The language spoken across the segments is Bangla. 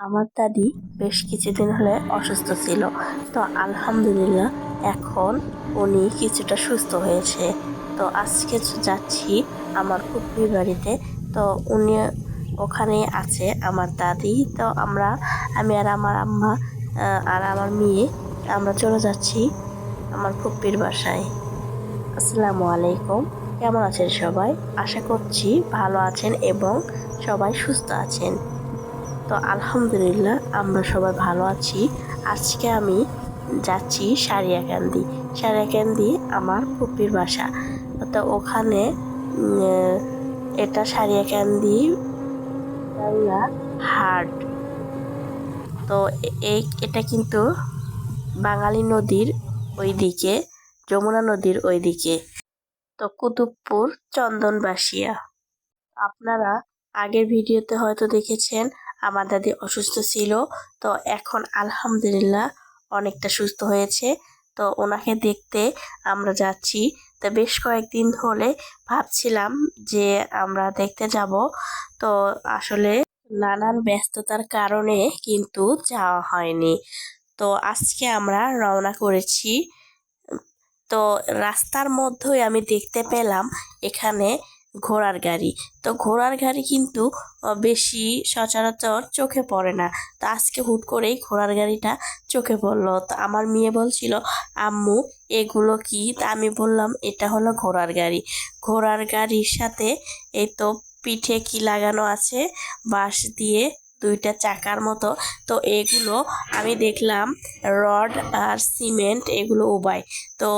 আমার দাদি বেশ কিছুদিন হলে অসুস্থ ছিল। তো আলহামদুলিল্লাহ এখন উনি কিছুটা সুস্থ হয়েছে। তো আজকে যাচ্ছি আমার ফুপির বাড়িতে। তো উনি ওখানে আছে আমার দাদি। তো আমরা, আমি আর আমার আম্মা আর আমার মেয়ে আমরা চলে যাচ্ছি আমার ফুপির বাসায়। আসসালামু আলাইকুম। কেমন আছেন সবাই? আশা করছি ভালো আছেন এবং সবাই সুস্থ আছেন। তো আলহামদুলিল্লাহ, আমরা সবাই ভালো আছি। আজকে আমি যাচ্ছি সারিয়াকান্দি সারিয়াকান্দি আমার পুপির বাসা। তো ওখানে এটা সারিয়াকান্দি বাংলা হাট। তো এই, এটা কিন্তু বাঙালি নদীর ওইদিকে, যমুনা নদীর ওইদিকে। তো কুতুবপুর চন্দনবাসিয়া। আপনারা আগের ভিডিওতে হয়তো দেখেছেন আমার দাদি অসুস্থ ছিল, তো এখন আলহামদুলিল্লাহ অনেকটা সুস্থ হয়েছে। তো ওনাকে দেখতে আমরা যাচ্ছি। তো বেশ কয়েকদিন হলে ভাবছিলাম যে আমরা দেখতে যাব। তো আসলে নানান ব্যস্ততার কারণে কিন্তু যাওয়া হয়নি। তো আজকে আমরা রওনা করেছি। তো রাস্তার মধ্যেই আমি দেখতে পেলাম এখানে ঘোড়ার গাড়ি। তো ঘোড়ার গাড়ি কিন্তু বেশি সচরাচর চোখে পড়ে না। তো আজকে হুট করেই ঘোড়ার গাড়িটা চোখে পড়ল। তো আমার মেয়ে বলছিল, আম্মু, এগুলো কি? তা আমি বললাম, এটা হলো ঘোড়ার গাড়ি। ঘোড়ার গাড়ির সাথে এই তো পিঠে কি লাগানো আছে, বাঁশ দিয়ে দুইটা চাকার মতো। তো এগুলো আমি দেখলাম, রড আর সিমেন্ট এগুলো উবায়। তো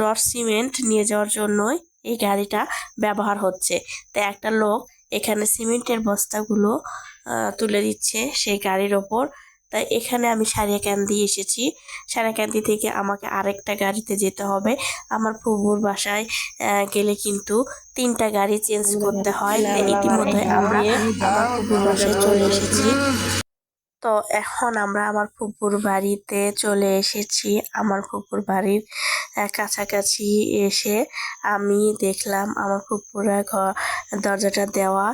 রড, সিমেন্ট নিয়ে যাওয়ার জন্যই এই গাড়িটা ব্যবহার হচ্ছে। তো একটা লোক এখানে সিমেন্টের বস্তাগুলো তুলে দিচ্ছে সেই গাড়ির ওপর। তাই এখানে আমি সারিয়াকান্দি এসেছি। সারিয়াকান্দি থেকে আমাকে আরেকটা গাড়িতে যেতে হবে। আমার ফুবুর বাসায় গেলে কিন্তু তিনটা গাড়ি চেঞ্জ করতে হয়। ইতিমধ্যে আমরা আমার ফুবুর বাসায় চলে এসেছি। তো এখন আমরা আমার ফুপুর বাড়িতে চলে এসেছি। আমার ফুপুর বাড়ির কাছাকাছি এসে আমি দেখলাম আমার ফুপুরা ঘর দরজাটা দেওয়া।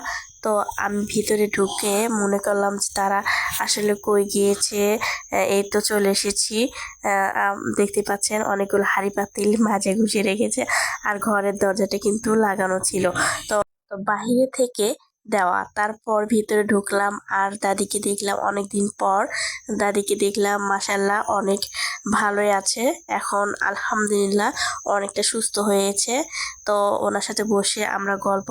তো আমি ভিতরে ঢুকে মনে করলাম যে তারা আসলে কই গিয়েছে এই তো চলে এসেছি। দেখতে পাচ্ছেন অনেকগুলো হাঁড়ি পাতিল মাঝে গুছিয়ে রেখেছে আর ঘরের দরজাটা কিন্তু লাগানো ছিল। তো বাহিরে থেকে দেওয়া। তারপর ভিতরে ঢুকলাম আর দাদিকে দেখলাম অনেক দিন পর। দাদিকে দেখলাম মাসাল্লাহ অনেক ভালোই আছে। এখন আলহামদুলিল্লাহ অনেকটা সুস্থ হয়েছে। তো ওনার সাথে বসে আমরা গল্প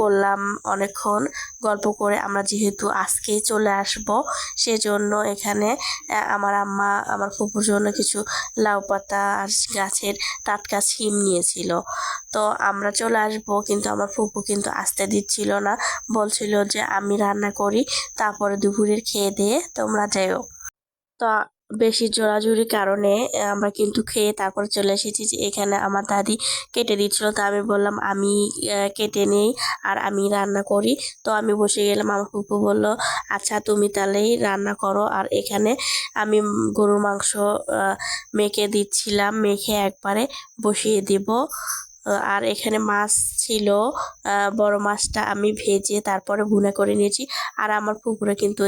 করলাম অনেকক্ষণ। গল্প করে আমরা যেহেতু আজকেই চলে আসব, সেজন্য এখানে আমার আম্মা আমার ফুপুর জন্য কিছু লাউ পাতা আর গাছের টাটকা ছিম নিয়েছিল। তো আমরা চলে আসব, কিন্তু আমার ফুপু কিন্তু আসতে দিচ্ছিল না। বলছিল যে, আমি রান্না করি, তারপরে দুপুরের খেয়ে দিয়ে তোমরা যাইও। তো বেশি জোরাজুরির কারণে আমরা কিন্তু খেয়ে তারপর চলে এসেছি যে এখানে আমার দাদি কেটে দিচ্ছিল। তো আমি বললাম, আমি কেটে নেই আর আমি রান্না করি। তো আমি বসে গেলাম। আমার ফুপু বলল আচ্ছা তুমি তাহলেই রান্না করো। আর এখানে আমি গরুর মাংস মেখে দিচ্ছিলাম। মেখে একবারে বসিয়ে দিব। আর এখানে মাছ ছিল বড় মাছটা আমি ভেজে তারপরে ভুনা করে নিয়েছি। আর আমার পুকুরে কিন্তু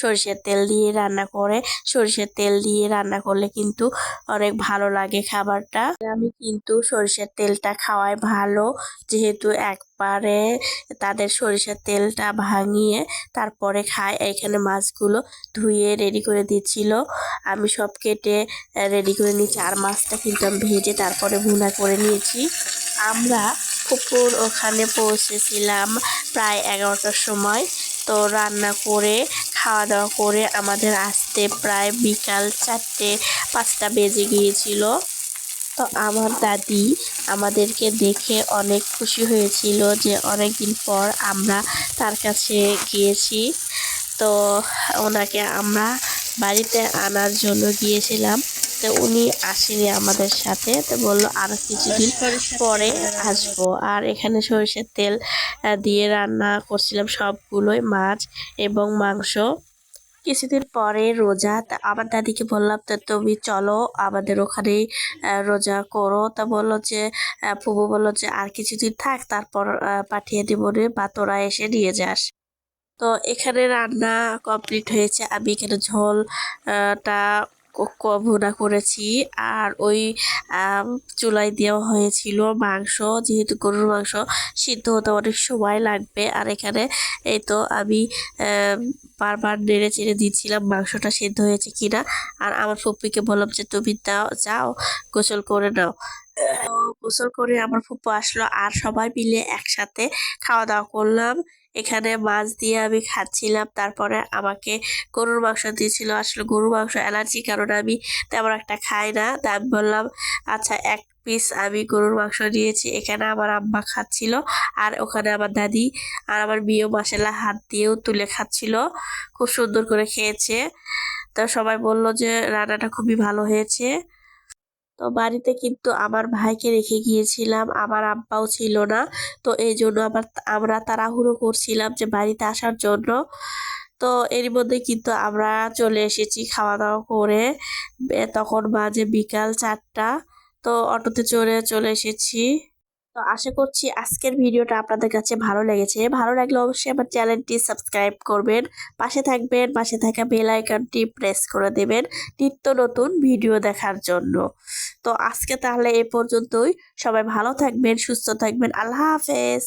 সরিষার তেল দিয়ে রান্না করে। সরিষার তেল দিয়ে রান্না করলে কিন্তু অনেক ভালো লাগে খাবারটা। আমি কিন্তু সরিষার তেলটা খাওয়াই ভালো, যেহেতু একবারে তাদের সরিষার তেলটা ভাঙিয়ে তারপরে খায়। এখানে মাছগুলো ধুয়ে রেডি করে দিচ্ছিল। আমি সব কেটে রেডি করে নিয়েছি। আর মাছটা কিন্তু আমি ভেজে তারপরে ভুনা করে নিয়েছি। আমরা পুকুর ওখানে পৌঁছেছিলাম প্রায় এগারোটার সময়। তো রান্না করে খাওয়া দাওয়া করে আমাদের আসতে প্রায় বিকাল চারটে, পাঁচটা বেজে গিয়েছিল। তো আমার দাদি আমাদেরকে দেখে অনেক খুশি হয়েছিল যে অনেক দিন পর আমরা তার কাছে গিয়েছি। তো ওনাকে আমরা বাড়িতে আনার জন্য গিয়েছিলাম। তো উনি আসেনি আমাদের সাথে। তো বলল, আরও কিছুদিন পরে আসব। আর এখানে সরিষার তেল দিয়ে রান্না করছিলাম সবগুলোই মাছ এবং মাংস। কিছুদিন পরে রোজা, তা আমার দাদিকে বললাম, তো তুমি চলো আমাদের ওখানে রোজা করো। তা বলল যে পুবু বলল যে, আর কিছুদিন থাক, তারপর পাঠিয়ে দিব রে বা তোরা এসে নিয়ে যাস। তো এখানে রান্না কমপ্লিট হয়েছে। আমি এখানে ঝোলটা ভুনা করেছি। আর ওই চুলাই দেওয়া হয়েছিল মাংস। যেহেতু গরুর মাংস সিদ্ধ হতে অনেক সময় লাগবে। আর এখানে এই তো আমি বারবার নেড়ে চেড়ে দিচ্ছিলাম মাংসটা সিদ্ধ হয়েছে কিনা। আর আমার ফুপ্পিকে বললাম যে, তুমি দাও, যাও, গোসল করে নাও। গোসল করে আমার ফুপ্পু আসলো। আর সবাই মিলে একসাথে খাওয়া দাওয়া করলাম। এখানে মাছ দিয়ে আমি খাচ্ছিলাম। তারপরে আমাকে গরুর মাংস দিয়েছিল। আসলে গরুর মাংস অ্যালার্জি কারণে আমি তেমন একটা খাই না। তাই আমি বললাম আচ্ছা এক পিস আমি গরুর মাংস নিয়েছি। এখানে আমার আম্মা খাচ্ছিল আর ওখানে আমার দাদি আর আমার মেয়েও মাসাল্লাহ হাত দিয়েও তুলে খাচ্ছিল। খুব সুন্দর করে খেয়েছে। তো সবাই বলল যে, রান্নাটা খুবই ভালো হয়েছে। তো বাড়িতে কিন্তু আমার ভাইকে রেখে গিয়েছিলাম, আমার আব্বাও ছিল না। তো এই জন্য আমার আমরা তাড়াহুড়ো করছিলাম যে বাড়িতে আসার জন্য। তো এর মধ্যে কিন্তু আমরা চলে এসেছি খাওয়া দাওয়া করে তখন বাজে বিকাল চারটা। তো অটোতে চড়ে চলে এসেছি। তো আশা করছি আজকের ভিডিওটা আপনাদের কাছে ভালো লেগেছে। ভালো লাগলে অবশ্যই আমার চ্যানেলটি সাবস্ক্রাইব করবেন, পাশে থাকবেন, পাশে থাকা বেল আইকনটি প্রেস করে দেবেন নিত্য নতুন ভিডিও দেখার জন্য। তো আজকে তাহলে এ পর্যন্তই। সবাই ভালো থাকবেন, সুস্থ থাকবেন। আল্লাহ হাফেজ।